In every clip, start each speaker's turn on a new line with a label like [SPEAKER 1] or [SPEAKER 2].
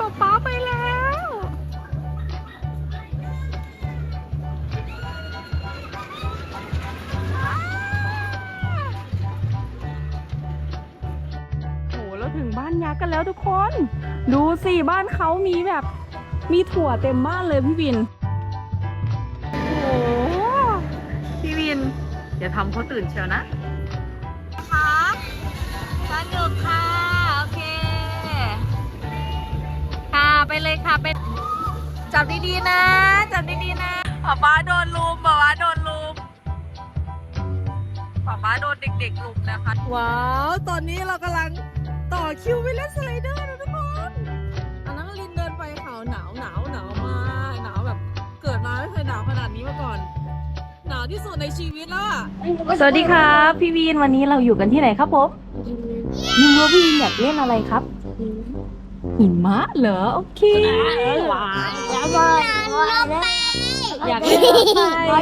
[SPEAKER 1] ป๊าป๊าไปแล้ว โหเราถึงบ้านยักษ์กันแล้วทุกคน ดูสิบ้านเขามีแบบ มีถั่วเต็มบ้านเลยพี่วิน โอ้โหพี่วิน อย่าทำเขาตื่นเชียวนะค่ะ เลยค่ะเป็นจับดีๆนะ จับดีๆนะป๊าป๊าโดนลุมป๊าป๊าโดนลุมป๊าป๊าโดนเด็กๆลุมนะคะ ว้าว ตอนนี้เรากำลังต่อคิวไปเล่นสไลเดอร์นะทุกคนอันนั้นลินเดินไปเขาหนาวหนาวหนาวมากหนาวแบบเกิดมาไม่เคยหนาวขนาดนี้มาก่อน หนาวที่สุดในชีวิตแล้วอะสวัสดีครับ พี่วีนวันนี้เราอยู่กันที่ไหนครับผมยิงว่าพี่วีนอยากเล่นอะไรครับ หิมะเหรอ โอเคว้าว
[SPEAKER 2] แล้วก็แล้ว
[SPEAKER 1] อยากเล่นไฟ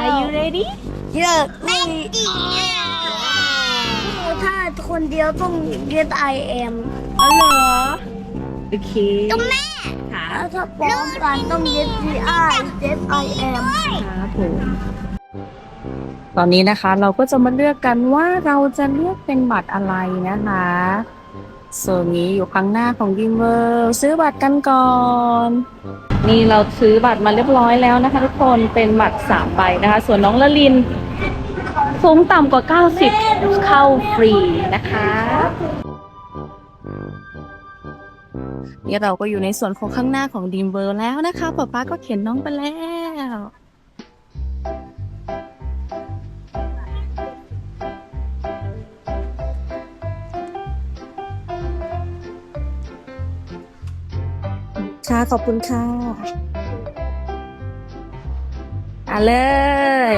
[SPEAKER 1] Are you ready
[SPEAKER 2] เยอะไม่ถ้าคนเดียวต้อง get I am
[SPEAKER 1] อ๋อเหรอ โอเค
[SPEAKER 2] ต้องแม่
[SPEAKER 1] ค่ะ
[SPEAKER 2] ถ้าพร้อมกันต้อง get I get I am
[SPEAKER 1] ครับผมตอนนี้นะคะเราก็จะมาเลือกกันว่าเราจะเลือกเป็นบัตรอะไรนะคะ โซนนี้อยู่ข้างหน้าของดิมเวอร์ซื้อบัตรกันก่อน นี่เราซื้อบัตรมาเรียบร้อยแล้วนะคะ ทุกคนเป็นบัตรสามใบนะคะ ส่วนน้องละลินสูงต่ำกว่า 90 เข้าฟรีนะคะ นี่เราก็อยู่ในส่วนของข้างหน้าของดีมเวอร์แล้วนะคะป๊าป๊าก็เขียนน้องไปแล้ว ค่ะขอบคุณค่ะอะเลย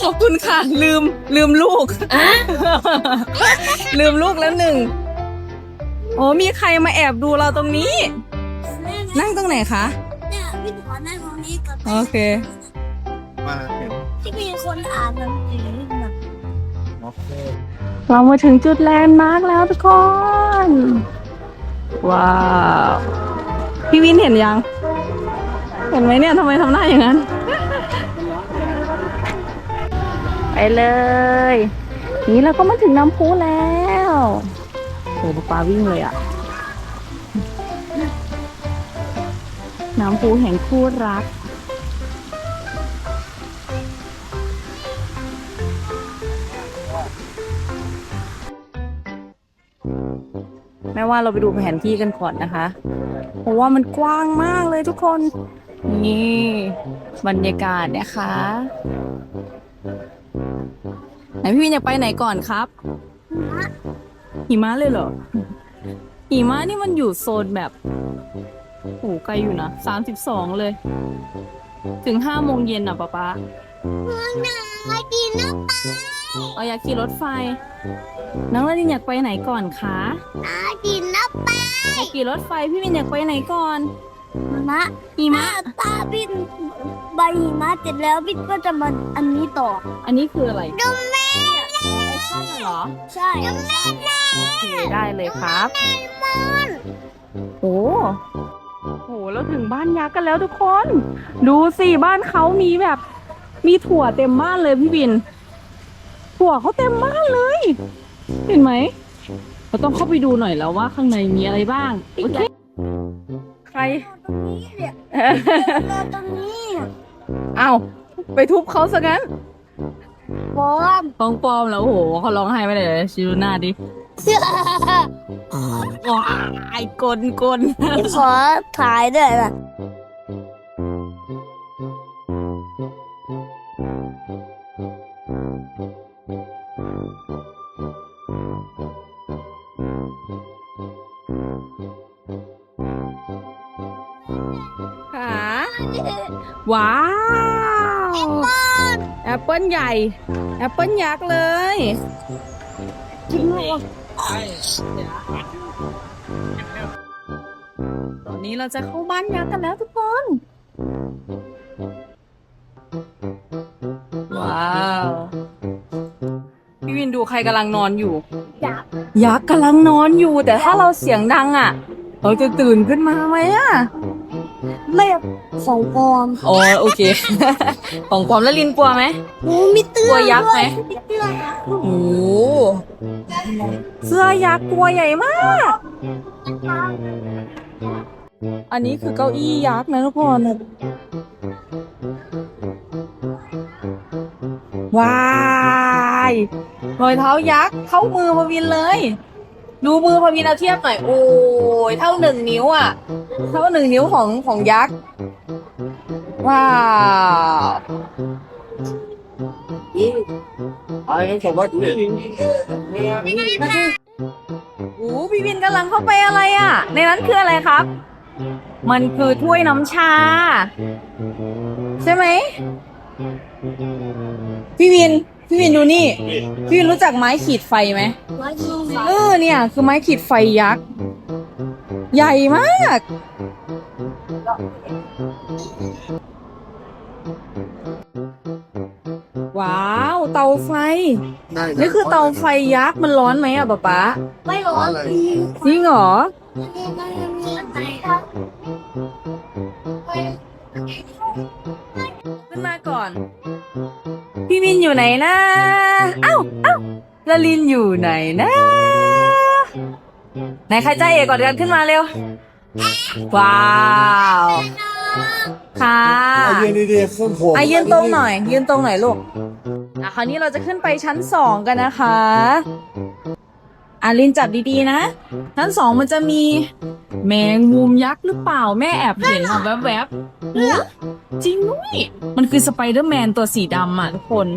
[SPEAKER 1] ขอบคุณค่ะ ลืมลืมลูก ลืมลูกแล้วหนึ่ง โอ้มีใครมาแอบดูเราตรงนี้ นั่งตรงไหนคะ
[SPEAKER 2] เนี่ยพี่ขอนั่งตรงนี้กับ
[SPEAKER 1] โอเค
[SPEAKER 3] มาเดี๋ยว
[SPEAKER 2] ที่มีคนอ่านหนังสือแบบ
[SPEAKER 3] โอเค
[SPEAKER 1] เรามาถึงจุดแลนด์มาร์กแล้วทุกคน ว้าว พี่วินเห็นยัง เห็นไหมเนี่ยทำไมทำหน้าอย่างนั้น ไปเลย นี่เราก็มาถึงน้ำพุแล้วโอ้โหปลาวิ่งเลยอะน้ำพุแห่งคู่รัก ว่าเราไปดูแผนที่กันก่อนนะคะเพราะว่ามันกว้างมากเลยทุกคน นี่บรรยากาศนะคะไหนพี่วินอยากไปไหนก่อนครับ หิมะเลยเหรอ หิมะนี่มันอยู่โซนแบบโอ้ไกลอยู่นะสามสิบสองเลย ถึงห้าโมงเย็นอะป๊าป๊า
[SPEAKER 2] มากินน้
[SPEAKER 1] เอา อยากขี่รถไฟ น้องลาดินอยากไปไหนก่อนคะำ
[SPEAKER 2] มากินน้ำปลา
[SPEAKER 1] อยากขี่รถไฟพี่วินอยากไปไหนก่อน
[SPEAKER 2] มะ
[SPEAKER 1] หิมะ
[SPEAKER 2] ตาบินใบหิมะเสร็จแล้วบินก็จะมาอันนี้ต่อ
[SPEAKER 1] อันนี้คืออะไร
[SPEAKER 2] ดมแม่
[SPEAKER 1] ไอคอนเหรอ
[SPEAKER 2] ใช่ดมแม่
[SPEAKER 1] โอเคได้เลยครับโอ้โหเราถึงบ้านยักษ์กันแล้วทุกคน ดูสิบ้านเขามีแบบ มีถั่วเต็มบ้านเลยพี่บิน ถั่วเขาเต็มบ้านเลย เห็นไหม เราต้องเข้าไปดูหน่อยแล้วว่าข้างในมีอะไรบ้าง โอเค ใคร
[SPEAKER 2] ตรงนี้เนี่ยรอตรงนี้
[SPEAKER 1] เอาไปทุบเขาซะงั้น
[SPEAKER 2] พร้อม
[SPEAKER 1] ปองปลอมแล้วโอ้โหเขาร้องไห้ไม่ได้เลยชิดูหน้าดิว้ายไอ้กลกล
[SPEAKER 2] ขอถ่ายด้วยนะ
[SPEAKER 1] ว้าวแอปเปิ้ลใหญ่แอปเปิ้ลยักษ์เลย
[SPEAKER 2] กินลูก
[SPEAKER 1] ตอนนี้เราจะเข้าบ้านยักษ์กันแล้วทุกคน ว้าว พี่วิวินดูใครกำลังนอนอยู่
[SPEAKER 2] ยักษ์
[SPEAKER 1] ยักษ์กำลังนอนอยู่ แต่ถ้าเราเสียงดังอะ เราจะตื่นขึ้นมาไหมอะ
[SPEAKER 2] ไม่ของปลอม
[SPEAKER 1] อ๋อโอเค ของความแล้วลินกลัวไหม
[SPEAKER 2] โอ้มีเตื้
[SPEAKER 1] กลัวยักษ์ไหม
[SPEAKER 2] มีเตื้อยักษ์
[SPEAKER 1] โอ้โหเสื้อยักษ์ตัวใหญ่มาก อันนี้คือเก้าอี้ยักษ์นะทุกคน ว้ายรอยเท้ายักษ์เข้ามือพวินเลย ดูมือพวินเอาเทียบหน่อย โอ้ยเท่าหนึ่งนิ้วอะ เท่าหนึ่งนิ้วของของยักษ์ ว้าวโอ้พี่วินกำลังเข้าไปอะไรอะ ในนั้นคืออะไรครับ มันคือถ้วยน้ำชา ใช่ไหมพี่วิน พี่วินดูนี่ พี่วินรู้จักไม้ขีดไฟไหม
[SPEAKER 2] ไว้ที่ไหน
[SPEAKER 1] เออเนี่ย คือไม้ขีดไฟยักษ์ ใหญ่มาก ว้าว เตาไฟ
[SPEAKER 3] ได้ะ
[SPEAKER 1] นี่คือเตาไฟยักษ์ มันร้อนไหมอะป๊าป๊า
[SPEAKER 2] ไม่ร้อน
[SPEAKER 3] อะไร
[SPEAKER 1] จริงเหรอขึ้ พี่วินอยู่ไหนนะเอ้าเอ้าละลินอยู่ไหนนะไหนใครใจเอกก่อนกันขึ้นมาเร็ว ว้าวค่ะ
[SPEAKER 3] เอายืนดีๆขึ้นผม
[SPEAKER 1] อะยืนตรงหน่อย ยืนตรงหน่อยลูกอะคราวนี้เราจะขึ้นไปชั้นสองกันนะคะ อะลินจับดีๆนะ ชั้นสองมันจะมี แมงมุมยักษ์หรือเปล่าแม่แอบเห็นอะแวบๆอุ๊ยจริงด้วย มันคือสไปเดอร์แมนตัวสีดำอะทุกคน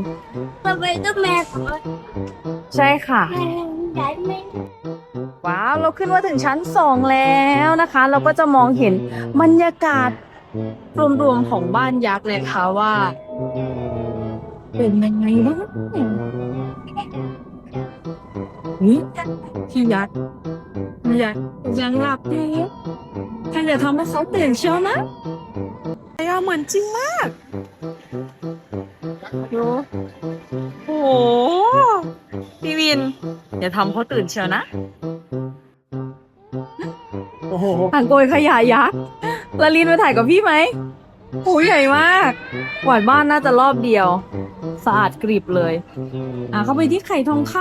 [SPEAKER 2] สไปเดอร์แมน
[SPEAKER 1] ใช่ค่ะ
[SPEAKER 2] ใหญ่ไหม
[SPEAKER 1] ว้าว เราขึ้นมาถึงชั้นสองแล้วนะคะ เราก็จะมองเห็นบรรยากาศรวมๆของบ้านยักษ์เลยค่ะว่า เป็นยังไงบ้าง นี่พี่ยักษ์พี่ยักษ์ยังหลับอยู่ท่านอย่าทำให้เขาตื่นเชียวนะไอ้ยาเหมือนจริงมากดูโอ้โหพี่วิน อย่าทำเขาตื่นเชียวนะ
[SPEAKER 3] โอ้โห
[SPEAKER 1] อ่างโกยขยะยักษ์ลาลินมาถ่ายกับพี่ไหมโหใหญ่มากกวาดบ้านน่าจะรอบเดียว สะอาดกริบเลย อะเข้าไปที่ไข่ทองค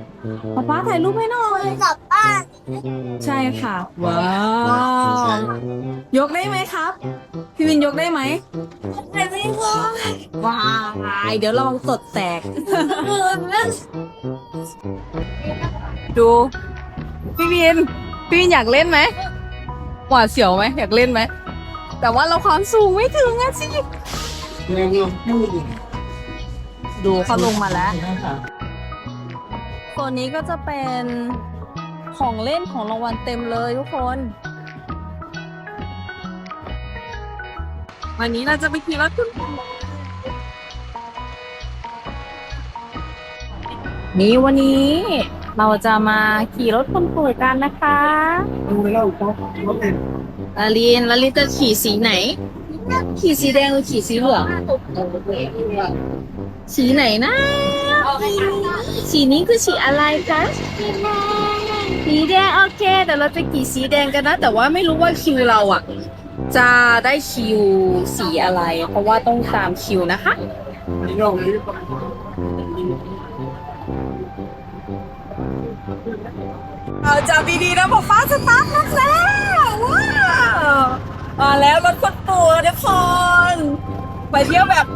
[SPEAKER 1] ำป๊าป๊าถ่ายรูปให้หน่อย
[SPEAKER 2] กลับบ้าน
[SPEAKER 1] ใช่ค่ะ ว้าว ยกได้ไหมครับ พี่วินยกได้ไหม
[SPEAKER 2] ไม่ไม่พอ
[SPEAKER 1] ว้ายเดี๋ยวลองสดแตกดู พี่วิน พี่วินอยากเล่นไหมหวาดเสียวไหมอยากเล่นไหม แต่ว่าเราความสูงไม่ถึงอะสิ ดูเขาลงมาแล้วตัวนี้ก็จะเป็นของเล่นของรางวัลเต็มเลยทุกคน วันนี้เราจะไปขี่รถคุณปู่นี่วันนี้เราจะมาขี่รถคุณปู่กันนะคะ
[SPEAKER 3] ดูไปแล้วก็รถติด
[SPEAKER 1] ลาลินลาลินจะขี่สีไหน ขี่สีแดงหรือขี่สีเหลือง สีไหนนะ สีนี้คือสีอะไรคะสีแดงโอเคแต่เราจะขี่สีแดงกันนะ แต่ว่าไม่รู้ว่าคิวเราอะ จะได้คิวสีอะไร เพราะว่าต้องตามคิวนะคะ
[SPEAKER 3] เรานี้
[SPEAKER 1] เอาจับดีนะพอฟ้าสตาร์ทแล้วว้าวมาแล้วรถคนตัวทุกคนไปเที่ยวแบบ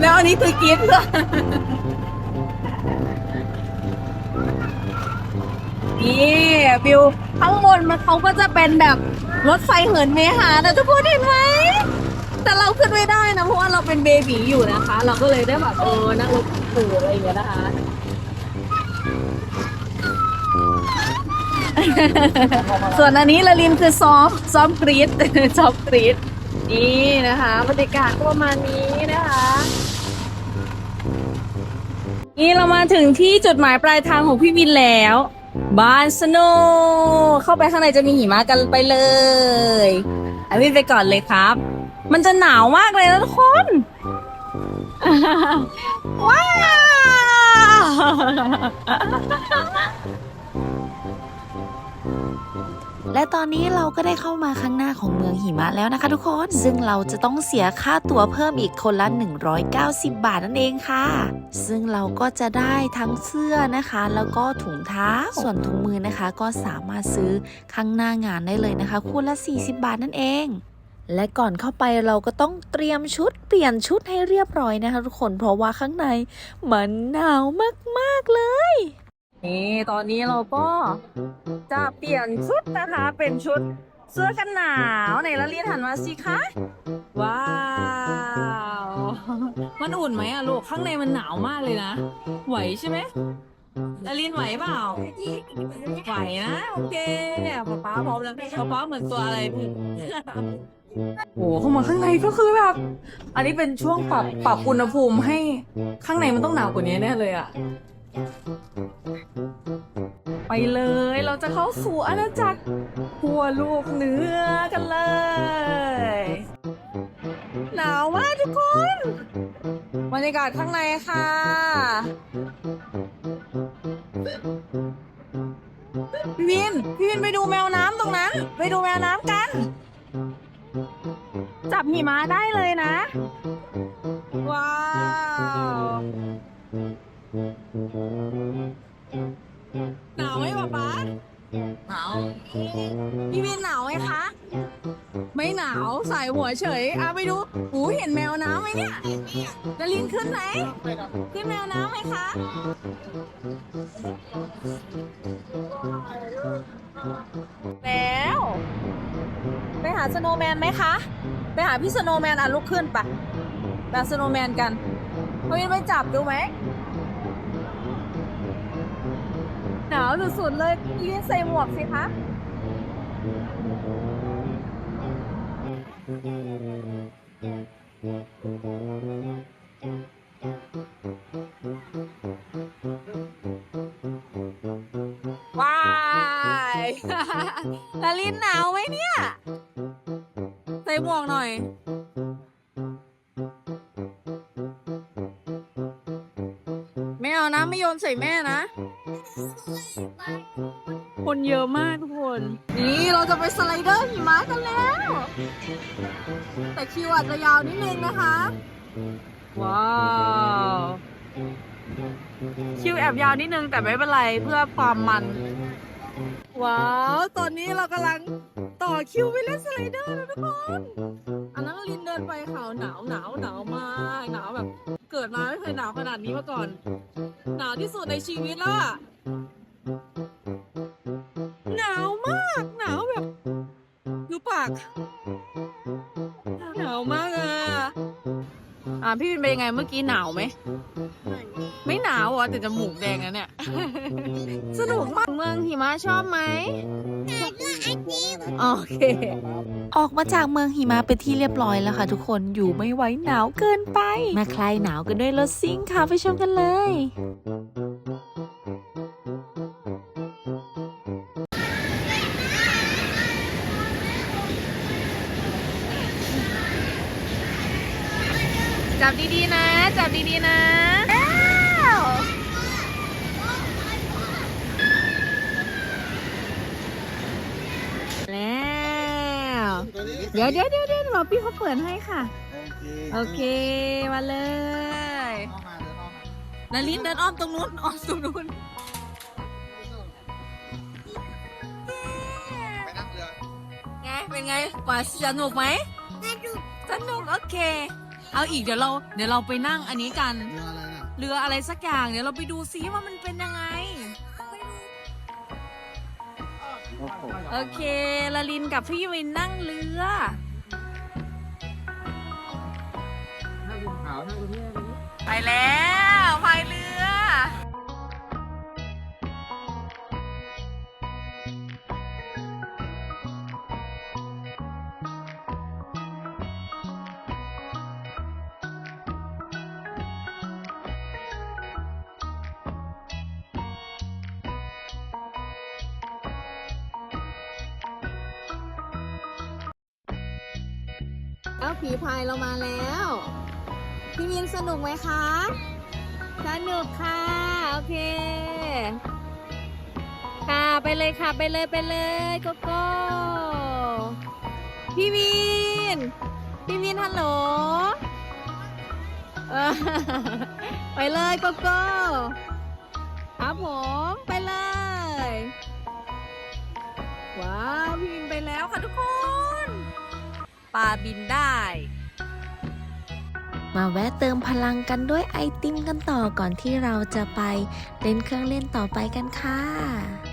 [SPEAKER 1] แล้วอันนี้คือกิฟต์ด้วยนี่บิวข้างบนมันเขาก็จะเป็นแบบรถไฟเหินเมหานะทุกคนเห็นไหมแต่เราขึ้นไม่ได้นะเพราะว่าเราเป็นเบบีอยู่นะคะ เราก็เลยได้แบบเออนั่งรถปู่อะไรอย่างเงี้ยนะคะส่วนอันนี้ละลินคือซ้อมซ้อมกรีดซ้อมกรีด นี่นะคะบรรยากาศก็ประมาณนี้นะคะ นี่เรามาถึงที่จุดหมายปลายทางของพี่วินแล้ว บ้านสโนเข้าไปข้างในจะมีหิมะกันไปเลยไอะวินไปก่อนเลยครับ มันจะหนาวมากเลยนะทุกคน ว้าว
[SPEAKER 4] และตอนนี้เราก็ได้เข้ามาข้างหน้าของเมืองหิมะแล้วนะคะทุกคน ซึ่งเราจะต้องเสียค่าตั๋วเพิ่มอีกคนละ 190 บาทนั่นเองค่ะ ซึ่งเราก็จะได้ทั้งเสื้อนะคะ แล้วก็ถุงเท้า ส่วนถุงมือนะคะ ก็สามารถซื้อข้างหน้างานได้เลยนะคะ คู่ละ 40 บาทนั่นเองและก่อนเข้าไปเราก็ต้องเตรียมชุดเปลี่ยนชุดให้เรียบร้อยนะคะทุกคนเพราะว่าข้างในมันหนาวมาก ๆ เลย
[SPEAKER 1] นี่ตอนนี้เราก็จะเปลี่ยนชุดนะคะ เป็นชุดเสื้อกันหนาวไหนละเรีนหันมาสิคะ ว้าว มันอุ่นไหมอะลูกข้างในมันหนาวมากเลยนะ ไหวใช่ไหมละลินไหวเปล่า ไหวนะโอเคเนี่ยป๊าป๊าพร้อมแล้วป๊าป๊าเหมือนตัวอะไรพี่โอ้โหเข้ามาข้างในก็คือแบบ อันนี้เป็นช่วงปรับปรับอุณหภูมิให้ข้างในมันต้องหนาวกว่านี้แน่เลยอะ ไปเลยเราจะเข้าสู่อาณาจักรขั้วลูกเนื้อกันเลย หนาวมากทุกคนบรรยากาศข้างในค่ะ พี่วิน พี่วินไปดูแมวน้ำตรงนั้น ไปดูแมวน้ำกัน จับหิมะได้เลยนะ ว้าว หนาวไหมป๊าป๊าหนาวพี่วินหนาวไหมคะ ไม่หนาวใส่หัวเฉยอะไปดูหูเห็นแมวน้ำไหมเนี่ยดารินขึ้นไหนขึ้นแมวน้ำไหมคะแล้วไปหาสโนแมนไหมคะ ไปหาพี่สโนแมนอะลุกขึ้นปะไปหาสโนแมนกันพี่วินไปจับดูไหม หนาวสุดๆเลยยืนใส่หมวกสิคะว้ายลาลินหนาวไหมเนี่ย ใส่หมวกหน่อย ไม่เอานะ ไม่โยนใส่แม่นะ คนเยอะมากทุกคน นี่เราจะไปสไลเดอร์หิมะกันแล้ว แต่คิวอาจจะยาวนิดนึงนะคะ ว้าวคิวแอบยาวนิดนึงแต่ไม่เป็นไรเพื่อความมัน ว้าว ตอนนี้เรากำลังต่อคิวไปเล่นสไลเดอร์แล้วทุกคนอันนั้นลินเดินไปเขาหนาวหนาวหนาวมากหนาวแบบ เกิดมาไม่เคยหนาวขนาดนี้มาก่อน หนาวที่สุดในชีวิตแล้วอะหนาวมากหนาวแบบดูปาก หนาวมากอะ อ่าพี่วินเป็นยังไงเมื่อกี้หนาวไหม ไม่หนาวอะแต่จมูกแดงนะเนี่ย สนุกมากเมืองหิมะชอบไหมโอเค
[SPEAKER 4] ออกมาจากเมืองหิมะเป็นที่เรียบร้อยแล้วค่ะทุกคนอยู่ไม่ไหวหนาวเกินไป มาคลายหนาวกันด้วยรถซิ่งค่ะไปชมกันเลย
[SPEAKER 1] จับดีๆนะ จับดีๆนะแล้วเดี๋ยวเดี๋ยวเดี๋ยวเดี๋ยวเราพี่เขาเปิดให้ค่ะ โอเค มาเลยนารินเดินอ้อมตรงนู้นอ้อมตรงนู้นไง เป็นไงว่าสนุกไหมสนุกโอเค เอาอีกเดี๋ยวเราเดี๋ยวเราไปนั่งอันนี้กันเรืออะไรสักอย่างเดี๋ยวเราไปดูซิว่ามันเป็นยังไง โอเคลาลินกับพี่วินนั่งเรือไปแล้ว เอาผีพายเรามาแล้วผีพี่มินสนุกไหมคะ สนุกค่ะ โอเค ค่ะไปเลยค่ะไปเลยไปเลยโกโก้พี่มิน พี่มินฮัลโหลไปเลยโกโก้ครับผมไปเลย ว้าวพี่มินไปแล้วค่ะทุกคน ปลาบินได้
[SPEAKER 4] มาแวะเติมพลังกันด้วยไอติมกันต่อก่อนที่เราจะไปเล่นเครื่องเล่นต่อไปกันค่ะ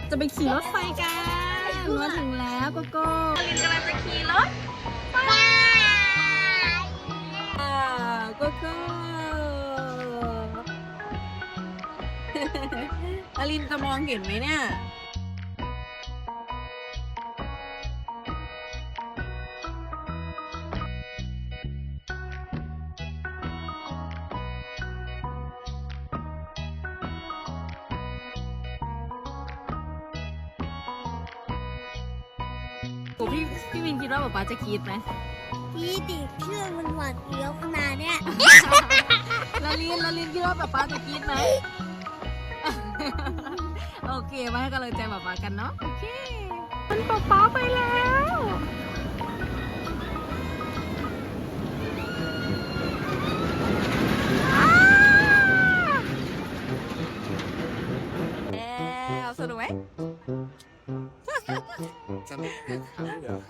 [SPEAKER 1] จะไปขี่รถไฟกันมาถึงแล้วโกโก้ลินกำลังจะขี่รถไฟโกโก้อลินจะมองเห็นไหมเนี่ย โอ้พี่พี่วินคิดว่าป๊าป๊าจะกรีดไหม
[SPEAKER 2] พี่ติเครื่องมันหวานเกี้ยวขนาดเนี้ย
[SPEAKER 1] ลาลินลาลินคิดว่าป๊าป๊าจะกรีดไหมโอเคมาให้กำลังใจป๊าป๊ากันเนาะโอเคมันป๊าป๊าไปแล้ว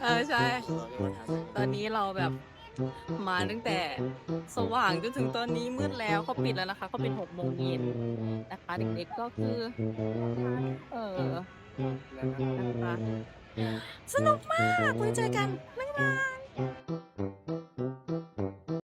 [SPEAKER 1] เออใช่ ตอนนี้เราแบบมาตั้งแต่สว่างจนถึงตอนนี้มืดแล้วเขาปิดแล้วนะคะเขาเปิดหกโมงเย็นนะคะเด็กๆก็คือ เออนะคะสนุกมากไว้เจอกันบ๊ายบาย